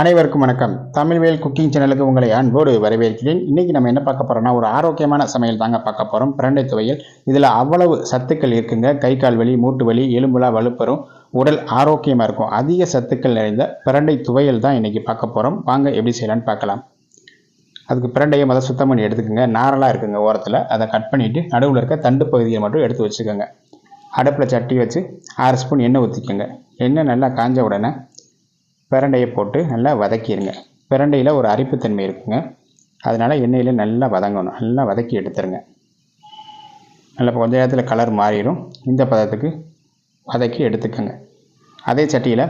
அனைவருக்கும் வணக்கம். தமிழ்வேல் குக்கிங் சேனலுக்கு உங்களை அன்போடு வரவேற்கிறேன். இன்றைக்கி நம்ம என்ன பார்க்க போகிறோம்னா ஒரு ஆரோக்கியமான சமையல் தாங்க பார்க்க போகிறோம் பிரண்டை துவையல். இதில் அவ்வளவு சத்துக்கள் இருக்குங்க. கை கால் வலி மூட்டு வலி எலும்புலா வலுப்பெறும். உடல் ஆரோக்கியமாக இருக்கும். அதிக சத்துக்கள் நிறைந்த பிரண்டை துவையல் தான் இன்றைக்கி பார்க்க போகிறோம் வாங்க எப்படி செய்யலான்னு பார்க்கலாம். அதுக்கு பிரண்டையை முதல் சுத்தம் பண்ணி எடுத்துக்கோங்க. நாரலாக இருக்குங்க ஓரத்தில். அதை கட் பண்ணிவிட்டு நடுவில் இருக்க தண்டு பகுதியை மட்டும் எடுத்து வச்சுக்கோங்க. அடுப்பில் சட்டி வச்சு ஆறு ஸ்பூன் எண்ணெய் ஊற்றிக்கோங்க எண்ணெய் நல்லா காஞ்ச உடனே பிரண்டையை போட்டு நல்லா வதக்கிடுங்க பிரண்டையில் ஒரு அரிப்புத்தன்மை இருக்குங்க. அதனால் எண்ணெயில் நல்லா வதங்கணும். நல்லா வதக்கி எடுத்துருங்க. நல்லா கொஞ்சம் கொஞ்ச நேரத்தில் கலர் மாறிடும். இந்த பதத்துக்கு வதக்கி எடுத்துக்கோங்க. அதே சட்டியில்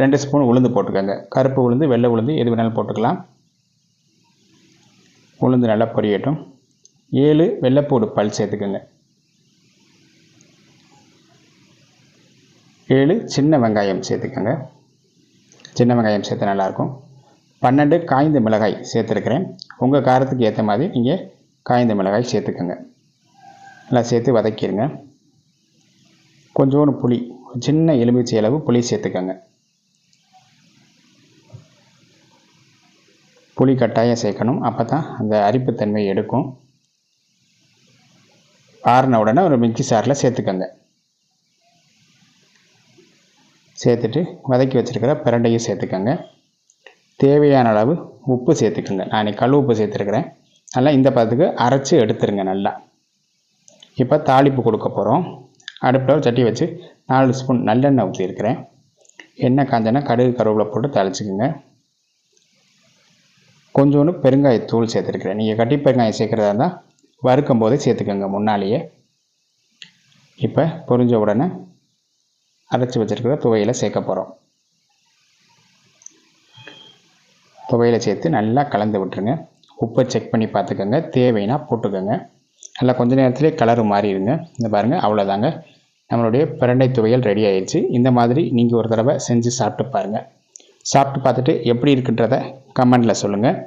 ரெண்டு ஸ்பூன் உளுந்து போட்டுக்கோங்க. கருப்பு உளுந்து வெள்ளை உளுந்து எது வேணாலும் போட்டுக்கலாம். உளுந்து நல்லா பொரியட்டும். ஏழு வெள்ளைப்பூடு பல் சேர்த்துக்கோங்க. ஏழு சின்ன வெங்காயம் சேர்த்துக்கோங்க. சின்ன வெங்காயம் சேர்த்து நல்லாயிருக்கும். பன்னெண்டு காய்ந்த மிளகாய் சேர்த்துருக்கிறேன். உங்கள் காரத்துக்கு ஏற்ற மாதிரி நீங்கள் காய்ந்த மிளகாய் சேர்த்துக்கோங்க. நல்லா சேர்த்து வதக்கிடுங்க. கொஞ்சோண்டு புளி சின்ன எலுமிச்சை அளவு புளி சேர்த்துக்கோங்க. புளி கட்டாயம் சேர்க்கணும். அப்போ தான் அந்த அரிப்புத்தன்மை எடுக்கும். ஆறின உடனே ஒரு மிக்சி சாரில் சேர்த்துக்கோங்க. சேர்த்துட்டு வதக்கி வச்சுருக்கிற பிரண்டையும் சேர்த்துக்கோங்க. தேவையான அளவு உப்பு சேர்த்துக்கோங்க. நான் இன்றைக்கி கல் உப்பு சேர்த்துருக்குறேன். நல்லா இந்த பதத்துக்கு அரைச்சி எடுத்துருங்க நல்லா. இப்போ தாளிப்பு கொடுக்க போகிறோம் அடுப்பில் ஒரு சட்டி வச்சு நாலு ஸ்பூன் நல்லெண்ணெய் ஊற்றிருக்கிறேன் எண்ணெய் காஞ்சனா கடுகு கருவேப்பிலை போட்டு தாளிச்சுக்கோங்க. கொஞ்சோண்டு பெருங்காயத்தூள் சேர்த்துருக்குறேன். நீங்கள் கட்டி பெருங்காயம் சேர்க்குறதா இருந்தால் வறுக்கும் போதே சேர்த்துக்கோங்க முன்னாலேயே. இப்போ பொரிஞ்ச உடனே அரைச்சி வச்சுருக்கிற துவையில் சேர்க்க போகிறோம் துவையில் சேர்த்து நல்லா கலந்து விட்டுருங்க. உப்பை செக் பண்ணி பார்த்துக்கோங்க. தேவைன்னா போட்டுக்கோங்க. நல்லா கொஞ்ச நேரத்துலேயே கலர் மாறிடுங்க. இந்த பாருங்கள் அவ்வளோதாங்க நம்மளுடைய பிரண்டை துவையல் ரெடி ஆயிடுச்சு. இந்த மாதிரி நீங்கள் ஒரு தடவை செஞ்சு சாப்பிட்டு பாருங்கள் சாப்பிட்டு பார்த்துட்டு எப்படி இருக்குன்றத கமெண்டில் சொல்லுங்கள்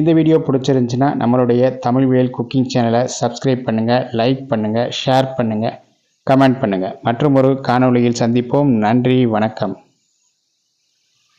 இந்த வீடியோ பிடிச்சிருந்துச்சின்னா நம்மளுடைய தமிழ்வேல் குக்கிங் சேனலை சப்ஸ்கிரைப் பண்ணுங்கள் லைக் பண்ணுங்கள் ஷேர் பண்ணுங்கள் கமெண்ட் பண்ணுங்கள் மற்றும் ஒரு காணொளியில் சந்திப்போம். நன்றி வணக்கம்.